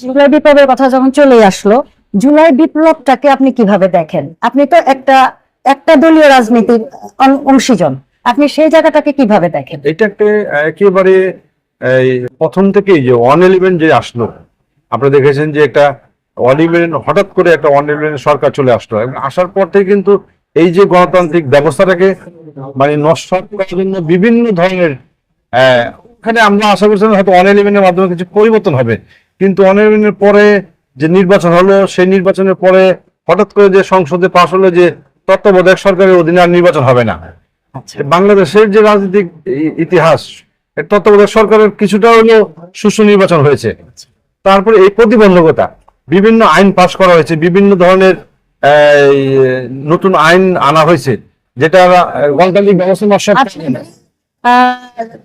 জুলাই বিপ্লবের কথা যখন চলে আসলো, জুলাই বিপ্লবটাকে আপনি কীভাবে দেখেন? আপনি তো একটা একটা দলীয় রাজনীতির অংশীজন। আপনি সেই জায়গাটাকে কীভাবে দেখেন? এটা একটা একেবারে প্রথম থেকেই যে ওয়ান ইলেভেন যে আসলো, আপনারা দেখেছেন যে একটা ওয়ান হঠাৎ করে একটা ওয়ান ইলেভেন সরকার চলে আসলো। এবং আসার পর থেকে কিন্তু এই যে গণতান্ত্রিক ব্যবস্থাটাকে মানে নষ্ট করার জন্য বিভিন্ন ধরনের ওখানে আমরা আশা করছিলাম হয়তো ওয়ান ইলেভেনের মাধ্যমে কিছু পরিবর্তন হবে। কিন্তু ইলেভেনের পরে যে নির্বাচন হলো সেই নির্বাচনের পরে হঠাৎ করে যে সংসদে পাশ হলো যে তত্ত্বাবধায়ক সরকারের অধীনে আর নির্বাচন হবে না। বাংলাদেশের যে রাজনৈতিক ইতিহাস তত্ত্বাবধায়ক সরকারের কিছুটা হলেও সুষ্ঠু নির্বাচন হয়েছে। তারপরে এই প্রতিবন্ধকতা বিভিন্ন আইন পাশ করা হয়েছে বিভিন্ন ধরনের নতুন আইন আনা হয়েছে যেটা গণতান্ত্রিক ব্যবস্থা নষ্ট আচ্ছা,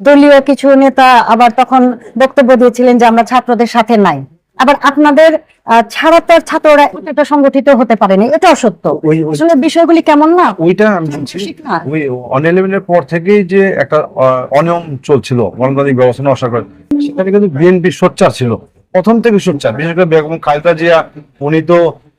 দলীয় কিছু নেতা আবার তখন বক্তব্য দিয়েছিলেন যে আমরা ছাত্রদের সাথে নাই। আবার আপনাদের ছাড়া তো ছাত্ররা এটা সংগঠিত হতে পারেনি এটাও সত্য। আসলে বিষয়গুলি কেমন না? ওইটা আমি বলছি অন ইলেভেনের পর থেকেই যে একটা অনিয়ম চলছিল গণতান্ত্রিক ব্যবস্থা নষ্ট করে সেখানে কিন্তু বিএনপি সোচ্চার ছিল প্রথম থেকে সোচ্চার। বিশেষ করে বেগম খালেদা জিয়া উনি তো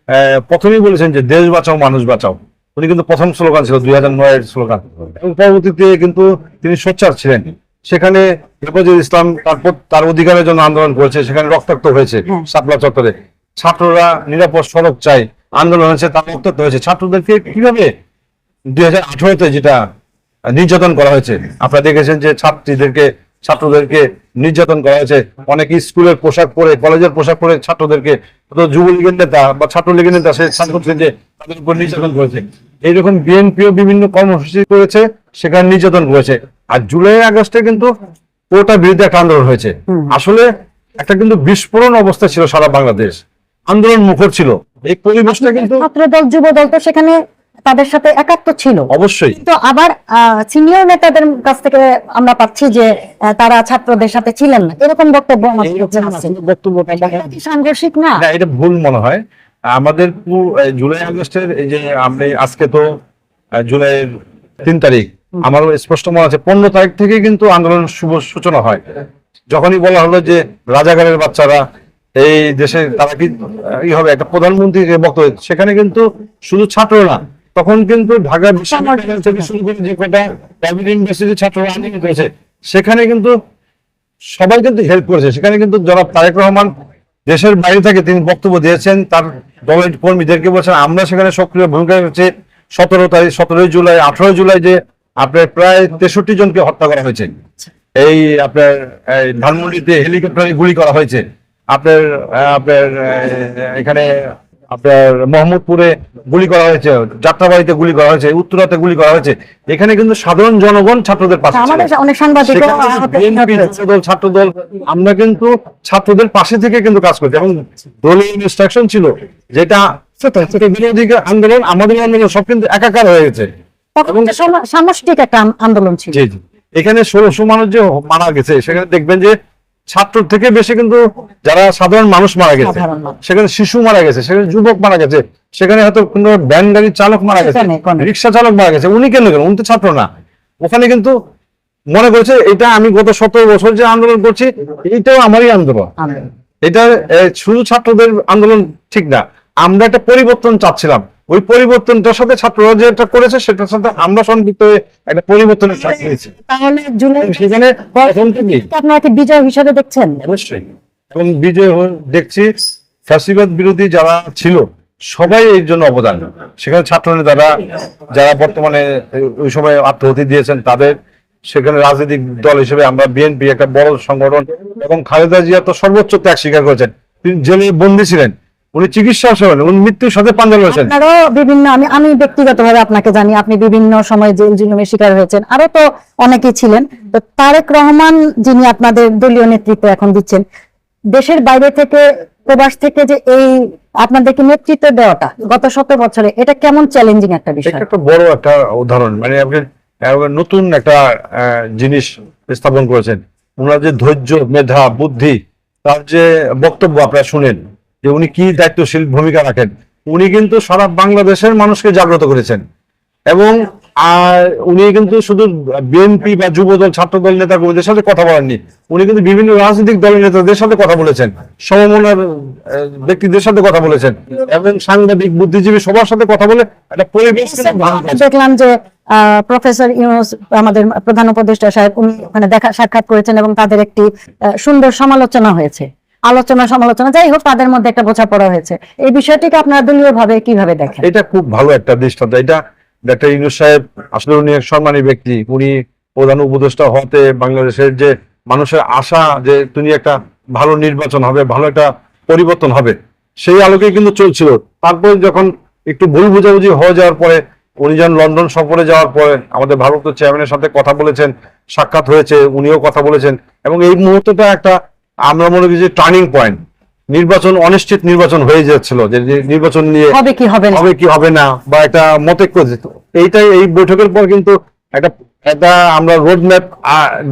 আহ, প্রথমেই বলেছেন যে দেশ বাঁচাও মানুষ বাঁচাও। উনি কিন্তু প্রথম স্লোগান ছিল দুই হাজার নয়ের স্লোগান। এবং পরবর্তীতে কিন্তু তিনি সোচ্চার ছিলেন। সেখানে হেফাজুল ইসলাম তারপর তার অধিকারের জন্য আন্দোলন করেছে সেখানে রক্তাক্ত হয়েছে হ্যাঁ। শাপলা চত্বরে। ছাত্ররা নিরাপদ সড়ক চাই আন্দোলন হয়েছে তার রক্তাক্ত হয়েছে। ছাত্রদেরকে কীভাবে দুই হাজার আঠারোতে যেটা নির্যাতন করা হয়েছে আপনারা দেখেছেন যে ছাত্রীদেরকে ছাত্রদেরকে নির্যাতন করা হয়েছে। অনেকে স্কুলের পোশাক পরে কলেজের পোশাক পরে ছাত্রদেরকে যুবলীগের নেতা বা ছাত্রলীগের নেতা সে ছাত্রদের যে তাদের উপর নির্যাতন করেছে। এইরকম বিএনপিও বিভিন্ন কর্মসূচি করেছে সেখানে নির্যাতন করেছে। আর জুলাই আগস্টে কিন্তু ওটার বিরুদ্ধে একটা আন্দোলন হয়েছে। আসলে একটা কিন্তু বিস্ফোরণ অবস্থা ছিল সারা বাংলাদেশ। আন্দোলন মুখর ছিল। এই পরিবেশটা কিন্তু ছাত্রদল যুবদল তো সেখানে তাদের সাথে একাত্ম ছিল। অবশ্যই। কিন্তু আবার সিনিয়র নেতাদের কাছ থেকে আমরা পাচ্ছি যে তারা ছাত্রদের সাথে ছিলেন না। এরকম বক্তব্য সাংঘর্ষিক না? এটা ভুল মনে হয়। আমাদের জুলাই আগস্টের এই যে আমরা আজকে তো জুলাইয়ের তিন তারিখ আমারও স্পষ্ট মনে আছে পনেরো তারিখ থেকে কিন্তু আন্দোলন শুভ সূচনা হয়। যখনই বলা হলো যে রাজাগারের বাচ্চারা এই দেশে তারা কি হবে একটা প্রধানমন্ত্রী বক্তব্য সেখানে কিন্তু শুধু ছাত্র না তখন কিন্তু ঢাকা বিশ্ববিদ্যালয় থেকে শুরু করে যে কটা প্রাইভেট ইউনিভার্সিটির ছাত্ররা আন্দোলন করেছে সেখানে কিন্তু সবাই কিন্তু হেল্প করেছে। সেখানে কিন্তু জনাব তারেক রহমান দেশের বাইরে থেকে তিনি বক্তব্য দিয়েছেন তার দলের কর্মীদেরকে বলছেন আমরা সেখানে সক্রিয় ভূমিকা রেখেছি। সতেরো তারিখ সতেরোই জুলাই আঠারোই জুলাই যে আপনার প্রায় তেষট্টি জনকে হত্যা করা হয়েছে। এই আপনার ধানমন্ডিতে হেলিকপ্টারে গুলি করা হয়েছে। আপনার আপনার এখানে আপনার মোহাম্মদপুরে গুলি করা হয়েছে যাত্রাবাড়িতে গুলি করা হয়েছে উত্তরাতে গুলি করা হয়েছে। এখানে কিন্তু সাধারণ জনগণ ছাত্রদের পাশে ছিল। আমাদের অনেক সাংবাদিক ছাত্রদল ছাত্রদল আমরা কিন্তু ছাত্রদের পাশে থেকে কিন্তু কাজ করছি। এবং দলীয় ইনস্ট্রাকশন ছিল যেটা সেটা বিরোধী আন্দোলন আমাদের আন্দোলন সব কিন্তু একাকার হয়ে গেছে। সামষ্টিক একটা আন্দোলন ছিল। এখানে ষোলোশো মানুষ যে মারা গেছে সেখানে দেখবেন যে ছাত্র থেকে বেশি কিন্তু যারা সাধারণ মানুষ মারা গেছে। সেখানে শিশু মারা গেছে সেখানে যুবক মারা গেছে সেখানে হয়তো কোনো ভ্যান গাড়ির চালক মারা গেছে রিক্সা চালক মারা গেছে উনি কেন কেন উনি তো ছাত্র না। ওখানে কিন্তু মনে করছে এটা আমি গত সতেরো বছর যে আন্দোলন করছি এইটাও আমারই আন্দোলন। আন্দোলন। এটা শুধু ছাত্রদের আন্দোলন ঠিক না আমরা একটা পরিবর্তন চাচ্ছিলাম। ওই পরিবর্তনটার সাথে ছাত্ররা যেটা করেছে সেটার সাথে আমরা সম্পৃক্ত হয়ে একটা পরিবর্তনের চাপ নিয়েছি তাহলে জুলাই সেখানে প্রথম আপনারা কি বিজয় হিসাবে দেখছেন? অবশ্যই। এবং বিজয় দেখছি ফ্যাসিবাদ বিরোধী যারা ছিল সবাই এর জন্য অবদান। সেখানে ছাত্র নেতারা যারা বর্তমানে ওই সময় আত্মহতি দিয়েছেন তাদের সেখানে রাজনৈতিক দল হিসেবে আমরা বিএনপি একটা বড় সংগঠন এবং খালেদা জিয়া তো সর্বোচ্চ ত্যাগ স্বীকার করেছেন। তিনি জেলে বন্দী ছিলেন। উনি চিকিৎসা সেবেন উনি মৃত্যুর সাথে পাঞ্জা লড়েছেন আপনারও বিভিন্ন আমি আমি ব্যক্তিগতভাবে আপনাকে জানি আপনি বিভিন্ন সময় জেল জুলুমের শিকার হয়েছেন। আরও তো অনেকেই ছিলেন। তো তারেক রহমান যিনি আপনাদের দলীয় নেতৃত্ব এখন দিচ্ছেন দেশের বাইরে থেকে প্রবাস থেকে যে এই আপনাদেরকে নেতৃত্ব দেওয়াটা গত শত বছরে এটা কেমন চ্যালেঞ্জিং একটা এটা বিষয় একটা বড় একটা উদাহরণ। মানে আপনি নতুন একটা জিনিস স্থাপন করেছেন। ওনার যে ধৈর্য মেধা বুদ্ধি তার যে বক্তব্য আপনারা শুনেন যে উনি কি দায়িত্বশীল ভূমিকা রাখেন উনি কিন্তু সারা বাংলাদেশের মানুষকে জাগ্রত করেছেন এবং আর উনি কিন্তু শুধু বিএনপি বা যুবদল ছাত্রদল নেতা কর্মীদের সাথে কথা বলেননি উনি কিন্তু বিভিন্ন রাজনৈতিক দলের নেতাদের সাথে কথা বলেছেন সমমনার ব্যক্তিদের সাথে কথা বলেছেন এবং সাংবাদিক বুদ্ধিজীবী সবার সাথে কথা বলে একটা পরিবেশ। দেখলাম যে প্রফেসর ইউনুস আমাদের প্রধান উপদেষ্টা সাহেব উনি ওখানে দেখা সাক্ষাৎ করেছেন এবং তাদের একটি সুন্দর সমালোচনা হয়েছে আলোচনা সমালোচনা, যাই হোক, তাদের মধ্যে একটা বোঝাপড়া হয়েছে। এই বিষয়টিকে আপনারা দলীয় ভাবে কীভাবে দেখেন? এটা খুব ভালো একটা দৃষ্টান্ত। এটা ডাক্তার ইউনুস সাহেব, আসলে উনি এক সম্মানী ব্যক্তি। উনি প্রধান উপদেষ্টা হতে বাংলাদেশের যে মানুষের আশা যে তিনি একটা ভালো নির্বাচন হবে, ভালো একটা পরিবর্তন হবে, সেই আলোকে কিন্তু চলছিল। তারপরে যখন একটু ভুল বুঝাবুঝি হয়ে যাওয়ার পরে, উনি যখন লন্ডন সফরে যাওয়ার পরে আমাদের ভারপ্রাপ্ত চেয়ারম্যানের সাথে কথা বলেছেন, সাক্ষাৎ হয়েছে, উনিও কথা বলেছেন এবং এই মুহূর্তটা একটা আমরা মনে করি যে টার্নিং পয়েন্ট নির্বাচন অনিশ্চিত নির্বাচন হয়ে যাচ্ছিল যে নির্বাচন নিয়ে হবে কি হবে না? হবে কি হবে না বা একটা মতৈক্য যেত। এইটাই এই বৈঠকের পর কিন্তু একটা একটা আমরা রোড ম্যাপ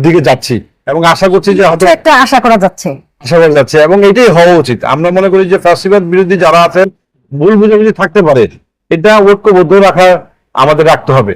দিকে যাচ্ছি। এবং আশা করছি যে হয়তো একটা আশা করা যাচ্ছে। আশা করা যাচ্ছে এবং এটাই হওয়া উচিত। আমরা মনে করি যে ফ্যাসিবাদ বিরোধী যারা আছেন ভুল বুঝাবুঝি থাকতে পারে। এটা ঐক্যবদ্ধ রাখা আমাদের রাখতে হবে।